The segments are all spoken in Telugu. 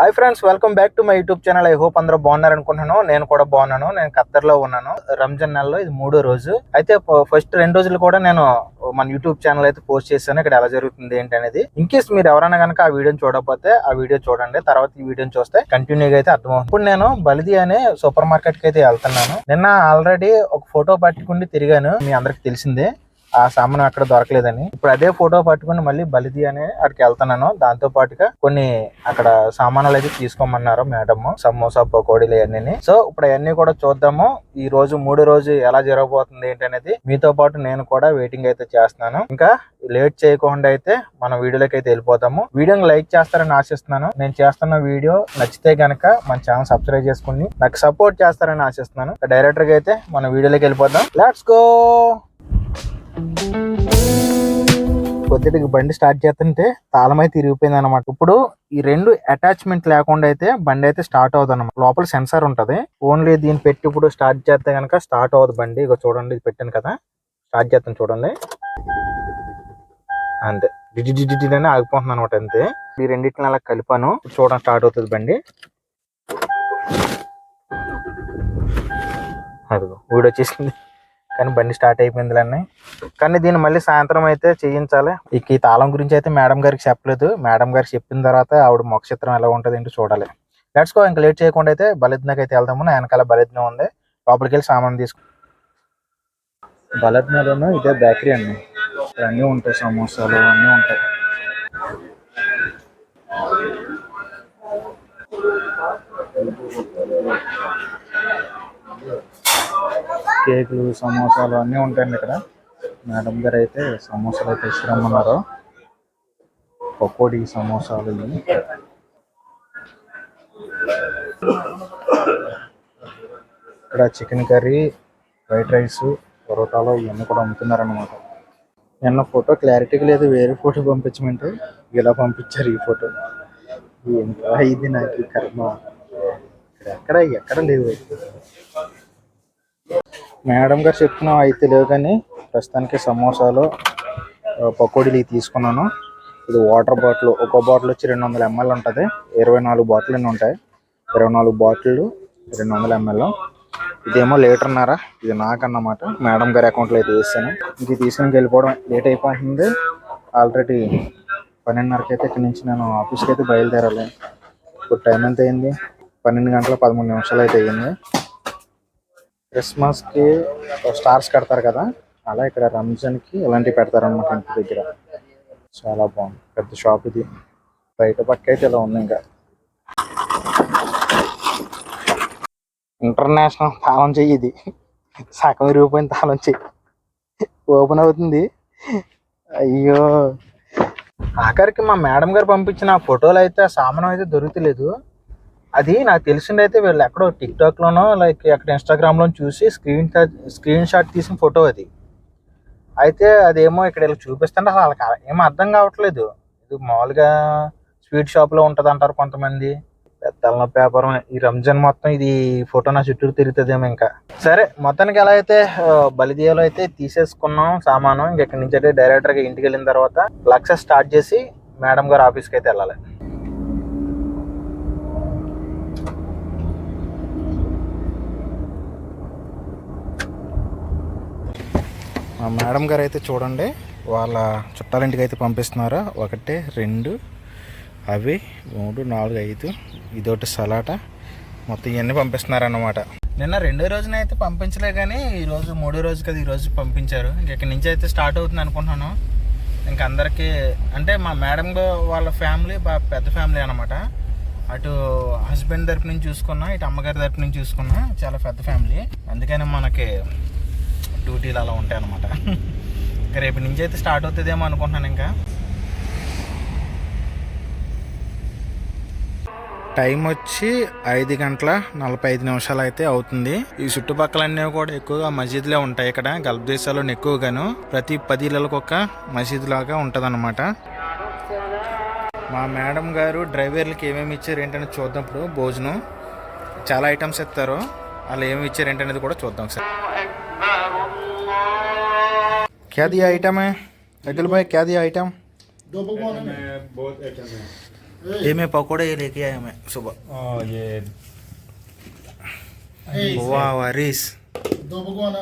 Hi friends welcome back to my YouTube channel I hope అందరూ బాగున్నారు అనుకుంటున్నాను. నేను కూడా బాగున్నాను. నేను ఖత్తర్లో ఉన్నాను. రంజాన్ నెలలో ఇది మూడో రోజు. అయితే ఫస్ట్ రెండు రోజులు కూడా నేను మన యూట్యూబ్ ఛానల్ అయితే పోస్ట్ చేశాను. ఇక్కడ ఎలా జరుగుతుంది ఏంటి అనేది. ఇన్ కేస్ మీరు ఎవరైనా కనుక ఆ వీడియోని చూడకపోతే ఆ వీడియో చూడండి. తర్వాత ఈ వీడియోని చూస్తే కంటిన్యూగా అయితే అర్థమవుతుంది. ఇప్పుడు నేను బలిది అనే సూపర్ మార్కెట్కి అయితే వెళ్తున్నాను. నిన్న ఆల్రెడీ ఒక ఫోటో పట్టుకుని తిరిగాను. మీ అందరికి తెలిసిందే. ఆ సామాను అక్కడ దొరకలేదని. ఇప్పుడు అదే ఫోటో పట్టుకుని మళ్ళీ బలిది అని అక్కడికి వెళ్తున్నాను. దాంతో పాటుగా కొన్ని అక్కడ సామానులు అయితే తీసుకోమన్నారు మేడం సమోసా పకోడీలు ఇవన్నీ సో ఇప్పుడు అవన్నీ కూడా చూద్దాము. ఈ రోజు మూడో రోజు ఎలా జరగబోతుంది ఏంటనేది మీతో పాటు నేను కూడా వెయిటింగ్ అయితే చేస్తున్నాను. ఇంకా లేట్ చేయకుండా అయితే మనం వీడియోలోకి అయితే వెళ్ళిపోతాము. వీడియోని లైక్ చేస్తారని ఆశిస్తున్నాను. నేను చేస్తున్న వీడియో నచ్చితే గనక మన ఛానల్ సబ్స్క్రైబ్ చేసుకుని నాకు సపోర్ట్ చేస్తారని ఆశిస్తున్నాను. డైరెక్టర్గా అయితే మన వీడియోలోకి వెళ్ళిపోదాం. Let's go! పొద్దుటికి బండి స్టార్ట్ చేస్తుంటే తాళం అయితే తిరిగిపోయింది అనమాట ఇప్పుడు ఈ రెండు అటాచ్మెంట్ లేకుండా అయితే బండి అయితే స్టార్ట్ అవుతుంది అనమాట లోపల సెన్సార్ ఉంటది. ఓన్లీ దీన్ని పెట్టి ఇప్పుడు స్టార్ట్ చేస్తే కనుక స్టార్ట్ అవ్వదు బండి. ఇక చూడండి ఇది పెట్టాను కదా. స్టార్ట్ చేస్తాను చూడండి. అంతే. డిడి డిడి డిడి అని ఆగిపోతుంది అనమాట అంతే. ఈ రెండింటిని అలా కలిపాను. చూడండి స్టార్ట్ అవుతుంది బండి. అదిగో వీడు వచ్చేసింది కానీ బండి స్టార్ట్ అయిపోయిందిలన్నీ కానీ దీన్ని మళ్ళీ సాయంత్రం అయితే చేయించాలి. ఇక ఈ తాళం గురించి అయితే మేడం గారికి చెప్పలేదు. మేడం గారికి చెప్పిన తర్వాత ఆవిడ మొక్షత్రం ఎలా ఉంటుంది ఏంటో చూడాలి. లెట్స్ గో ఇంకా లేట్ చేయకుండా అయితే బలిద్నకి అయితే వెళ్దాము. నా వెనకాల బలిద్న ఉంది. లోపలికి వెళ్ళి సామాన్ తీసుకు బలద్నలోను ఇదే బేకరీ అండి. అన్నీ ఉంటాయి. సమోసాలు అన్నీ ఉంటాయి. కేకులు సమోసాలు అన్నీ ఉంటాయండి ఇక్కడ. మేడం గారు అయితే సమోసాలు అయితే ఇస్తామన్నారు పకోడీ సమోసాలు ఇవి. ఇక్కడ చికెన్ కర్రీ వైట్ రైస్ పరోటాలు ఇవన్నీ కూడా అమ్ముతున్నారనమాట నిన్న ఫోటో క్లారిటీగా లేదు వేరే ఫోటో పంపించమంటే ఇలా పంపించారు ఈ ఫోటో. ఎంత ఇది నాకు కర్మ? ఇక్కడ ఎక్కడ ఎక్కడ లేవు. మేడం గారు చెప్తున్నాం అయితే లేవు కానీ ప్రస్తుతానికి సమోసాలు పకోడీలు ఇవి తీసుకున్నాను. ఇది వాటర్ బాటిల్ ఒక బాటిల్ వచ్చి రెండు వందల ఎంఎల్ ఉంటుంది. ఇరవై నాలుగు బాటిల్ ఎన్ని ఉంటాయి? ఇరవై నాలుగు బాటిల్ రెండు వందల ఎంఎల్. ఇదేమో లీటర్న్నర. ఇది నాకన్నమాట. మేడం గారి అకౌంట్లో అయితే వేసాను ఇది తీసుకుని వెళ్ళిపోవడం లేట్ అయిపోతుంది. ఆల్రెడీ పన్నెండున్నరకి అయితే ఇక్కడ నుంచి నేను ఆఫీస్కి అయితే బయలుదేరాలి. ఇప్పుడు టైం ఎంత అయింది? పన్నెండు గంటల పదమూడు నిమిషాలు అయితే అయ్యింది క్రిస్మస్కి స్టార్స్ కడతారు కదా అలా ఇక్కడ రంజాన్కి ఇలాంటివి పెడతారు అనమాట ఇంటి దగ్గర. చాలా బాగుంది. పెద్ద షాప్ ఇది. బయట పక్క అయితే ఇలా ఉంది ఇంకా. ఇంటర్నేషనల్ తాళం చెయ్యి ఇది. సగం విరిగిపోయిన తాళం చెయ్యి. ఓపెన్ అవుతుంది. అయ్యో! ఆఖరికి మా మేడం గారు పంపించిన ఫోటోలు అయితే సామానం అయితే దొరుకుతలేదు. అది నాకు తెలిసింది అయితే వీళ్ళు ఎక్కడో టిక్టాక్లోనో లైక్ అక్కడ ఇన్స్టాగ్రామ్లో చూసి స్క్రీన్ స్క్రీన్ షాట్ తీసిన ఫోటో అది. అయితే అదేమో ఇక్కడ ఇలా చూపిస్తుంటే అసలు వాళ్ళకి ఏమో అర్థం కావట్లేదు. ఇది మామూలుగా స్వీట్ షాప్లో ఉంటుంది అంటారు కొంతమంది పెద్దల పేపర్ ఈ రంజాన్ మొత్తం ఇది ఫోటో నా చుట్టూరు తిరుగుతుందేమో ఇంకా. సరే మొత్తానికి ఎలా అయితే ఆ, బలిదీయాలో అయితే తీసేసుకున్నాం సామాను ఇంక ఇక్కడి నుంచి అయితే డైరెక్టర్గా ఇంటికి వెళ్ళిన తర్వాత లక్ష స్టార్ట్ చేసి మేడం గారు ఆఫీస్కి అయితే వెళ్ళాలి. మా మేడం గారు అయితే చూడండి వాళ్ళ చుట్టాలింటికి అయితే పంపిస్తున్నారా? ఒకటి రెండు అవి మూడు నాలుగు ఐదు ఇదొకటి సలాట. మొత్తం ఇవన్నీ పంపిస్తున్నారన్నమాట. నిన్న రెండో రోజున అయితే పంపించలే కానీ ఈరోజు మూడో రోజు కదా ఈ రోజు పంపించారు. ఇంక ఇక్కడి నుంచి అయితే స్టార్ట్ అవుతుంది అనుకుంటున్నాను. ఇంక అందరికీ అంటే మా మేడం వాళ్ళ ఫ్యామిలీ బాగా పెద్ద ఫ్యామిలీ అనమాట అటు హస్బెండ్ తరపు నుంచి చూసుకున్నా ఇటు అమ్మగారి తరపు నుంచి చూసుకున్నా చాలా పెద్ద ఫ్యామిలీ. అందుకని మనకి డ్యూటీలు అలా ఉంటాయి అనమాట ఇంకా రేపు నుంచి అయితే స్టార్ట్ అవుతుందేమో అనుకుంటున్నాను ఇంకా. టైం వచ్చి ఐదు గంటల నలభై ఐదు నిమిషాలు అయితే అవుతుంది. ఈ చుట్టుపక్కలన్నీ కూడా ఎక్కువగా మసీదులే ఉంటాయి ఇక్కడ. గల్ఫ్ దేశాల్లో ఎక్కువగాను. ప్రతి పది ఇళ్ళకి ఒక మసీదు లాగా ఉంటుందన్నమాట. మా మేడం గారు డ్రైవర్లకి ఏమేమి ఇచ్చారు ఏంటని చూద్దాం ఇప్పుడు. భోజనం. చాలా ఐటమ్స్ ఇస్తారు వాళ్ళు ఏమి ఇచ్చారు ఏంటనేది కూడా చూద్దాం సార్ क्या दिया आइटम है? अखिल भाई क्या दिया आइटम दो भगवान है। बहुत आइटम है। ये मैं पकौड़े ये लेके आया मैं सुबह। Oh, ये वाह वारिस दो भगवान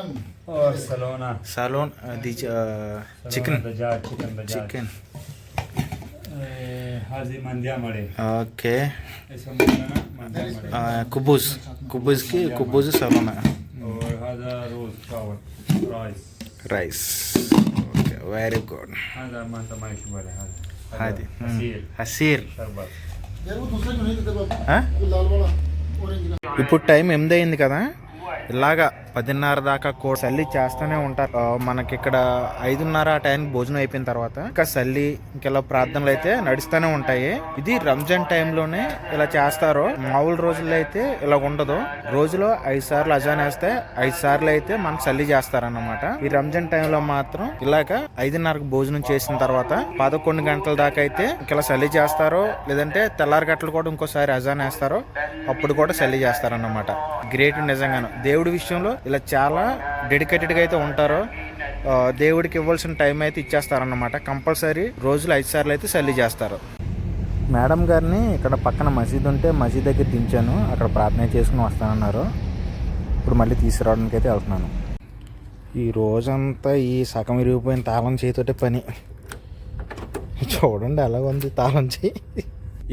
और सलोना। सालोन दी चिकन। Chicken chicken. हाजी मंदिया मड़े। ओके। कुबूज कुबूज की कुबूज सलोना రైస్ ఓకే వెరీ గుడ్ అది హసీర్ ఇప్పుడు టైం ఎందు అయింది కదా ఇలాగా పదిన్నర దాకా కూడా సల్లి చేస్తూనే ఉంటారు. మనకి ఇక్కడ ఐదున్నర ఆ టైంకి భోజనం అయిపోయిన తర్వాత ఇంకా సల్లి ఇంకెలా ప్రార్థనలు అయితే నడుస్తూనే ఉంటాయి. ఇది రంజాన్ టైంలోనే ఇలా చేస్తారు మామూలు రోజుల్లో అయితే ఇలా ఉండదు. రోజులో ఐదు సార్లు అజాన్ వేస్తే ఐదు సార్లు అయితే మనం సల్లి చేస్తారన్నమాట. ఈ రంజాన్ టైంలో మాత్రం ఇలాగ ఐదున్నరకు భోజనం చేసిన తర్వాత పదకొండు గంటల దాకా అయితే ఇలా సల్లి చేస్తారో లేదంటే తెల్లారి గంటలు కూడా ఇంకోసారి అజాన్ వేస్తారు అప్పుడు కూడా సల్లి చేస్తారన్నమాట. గ్రేట్ నిజంగాను. దేవుడు విషయంలో ఇలా చాలా డెడికేటెడ్గా అయితే ఉంటారు దేవుడికి ఇవ్వాల్సిన టైం అయితే ఇచ్చేస్తారన్నమాట. కంపల్సరీ రోజులు ఐదు సార్లు అయితే సల్లి చేస్తారు. మేడం గారిని ఇక్కడ పక్కన మసీద్ ఉంటే మసీద్ దగ్గర దించాను. అక్కడ ప్రార్థన చేసుకుని వస్తానన్నారు. ఇప్పుడు మళ్ళీ తీసుకురావడానికి అయితే వెళ్తున్నాను. ఈ రోజంతా ఈ సగం విరిగిపోయిన తాళం చేతితోటే పని. చూడండి ఎలా ఉంది తాళం చేయి.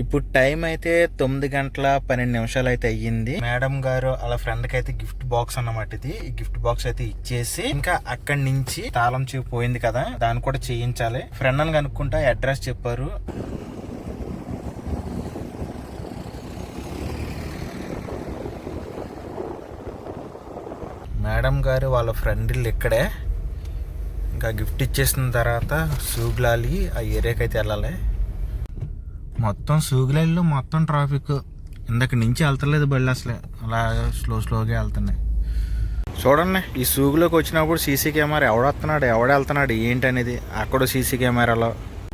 ఇప్పుడు టైం అయితే తొమ్మిది గంటల పన్నెండు నిమిషాలు అయితే అయ్యింది. మేడం గారు అలా ఫ్రెండ్కి అయితే గిఫ్ట్ బాక్స్ అన్నమాట ఇది. ఈ గిఫ్ట్ బాక్స్ అయితే ఇచ్చేసి ఇంకా అక్కడి నుంచి తాళం చెవి పోయింది కదా. దాన్ని కూడా చేయించాలి. ఫ్రెండ్ అని కనుక్కుంటా అడ్రస్ చెప్పారు. మేడం గారు వాళ్ళ ఫ్రెండ్లు ఇక్కడే. ఇంకా గిఫ్ట్ ఇచ్చేసిన తర్వాత సూగ్లాలి ఆ ఏరియాకి అయితే వెళ్ళాలి. మొత్తం సూగులాలిలో మొత్తం ట్రాఫిక్. ఇందాక నుంచి వెళ్తలేదు బళ్ళు అసలే. అలా స్లో స్లోగా వెళ్తున్నాయి. చూడండి ఈ సూగులోకి వచ్చినప్పుడు సీసీ కెమెరా ఎవడొస్తున్నాడు ఎవడ వెళ్తున్నాడు ఏంటి అనేది అక్కడ సీసీ కెమెరాలో.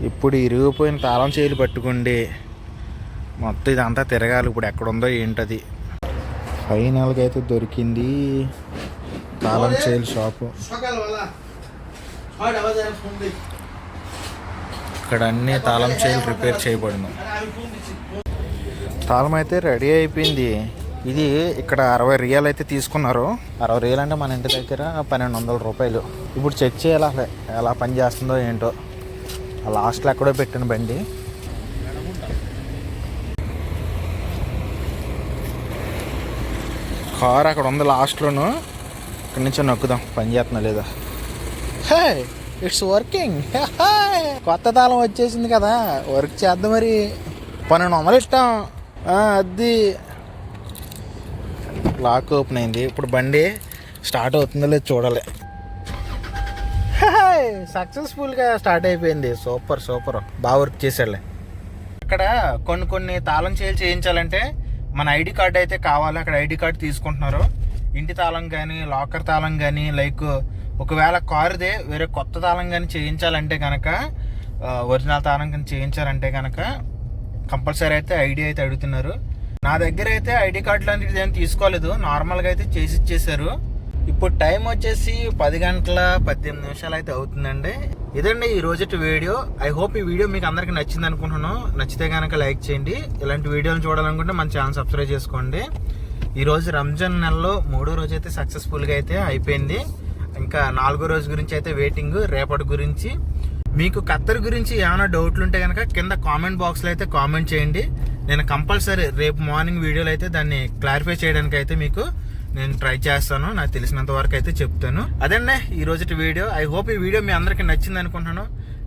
ఇప్పుడు ఇరిగిపోయిన తాళం చేతులు పట్టుకోండి మొత్తం ఇదంతా తిరగాలి. ఇప్పుడు ఎక్కడుందో ఏంటది. ఫైనల్గా అయితే దొరికింది తాళం చేయాలి షాపు. ఇక్కడ అన్ని తాళం చైలు రిపేర్ చేయబడిన. తాళం అయితే రెడీ అయిపోయింది. ఇది ఇక్కడ అరవై రియల్ అయితే తీసుకున్నారు. అరవై రియల్ అంటే మన ఇంటి దగ్గర పన్నెండు వందల రూపాయలు. ఇప్పుడు చెక్ చేయాలి? అసలు ఎలా పని చేస్తుందో ఏంటో. లాస్ట్లో ఎక్కడో పెట్టిన బండి. కార్ అక్కడ ఉంది లాస్ట్లోను. ఇక్కడ నుంచి నొక్కుదాం. పని చేస్తున్నా లేదా? హే! ఇట్స్ వర్కింగ్ కొత్త తాళం వచ్చేసింది కదా. వర్క్ చేద్దాం మరి. పన్నెండు వందలు ఇష్టం అది లాక్ ఓపెన్ అయింది. ఇప్పుడు బండి స్టార్ట్ అవుతుందో లేదు చూడాలి. సక్సెస్ఫుల్గా స్టార్ట్ అయిపోయింది. సూపర్ సూపర్ బాగా వర్క్ చేసాడులే అక్కడ కొన్ని కొన్ని తాళం చేయాలి చేయించాలంటే మన ఐడి కార్డు అయితే కావాలి. అక్కడ ఐడి కార్డు తీసుకుంటున్నారు. ఇంటి తాళం కానీ లాకర్ తాళం కానీ లైక్ ఒకవేళ కారుదే వేరే కొత్త తాళం కానీ చేయించాలంటే కనుక ఒరిజినల్ తాళం కానీ చేయించాలంటే కనుక కంపల్సరీ అయితే ఐడి అయితే అడుగుతున్నారు. నా దగ్గర అయితే ఐడి కార్డు లాంటిది ఏం తీసుకోలేదు. నార్మల్గా అయితే చేసి ఇచ్చేసారు ఇప్పుడు టైం వచ్చేసి పది గంటల పద్దెనిమిది నిమిషాలు అయితే అవుతుందండి. ఇదండి ఈ రోజటి వీడియో. ఐ హోప్ ఈ వీడియో మీకు అందరికి నచ్చింది అనుకుంటున్నాను. నచ్చితే కనుక లైక్ చేయండి. ఇలాంటి వీడియోలు చూడాలనుకుంటే మన ఛానల్ సబ్స్క్రైబ్ చేసుకోండి. ఈరోజు రంజాన్ నెలలో మూడో రోజు అయితే సక్సెస్ఫుల్గా అయితే అయిపోయింది. ఇంకా నాలుగో రోజు గురించి అయితే వెయిటింగ్ రేపటి గురించి మీకు కత్తర్ గురించి ఏమైనా డౌట్లు ఉంటే కనుక కింద కామెంట్ బాక్స్లో అయితే కామెంట్ చేయండి. నేను కంపల్సరీ రేపు మార్నింగ్ వీడియోలో అయితే దాన్ని క్లారిఫై చేయడానికి అయితే మీకు నేను ట్రై చేస్తాను. నాకు తెలిసినంత వరకు అయితే చెప్తాను. అదండి ఈ రోజు వీడియో ఐ హోప్ ఈ వీడియో మీ అందరికీ నచ్చింది అనుకుంటున్నాను.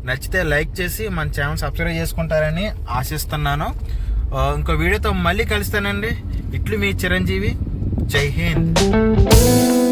నచ్చితే లైక్ చేసి మన ఛానల్ సబ్స్క్రైబ్ చేసుకుంటారని ఆశిస్తున్నాను. ఇంకో వీడియోతో మళ్ళీ కలుస్తానండి. ఇట్లు మీ చిరంజీవి. జై హింద్.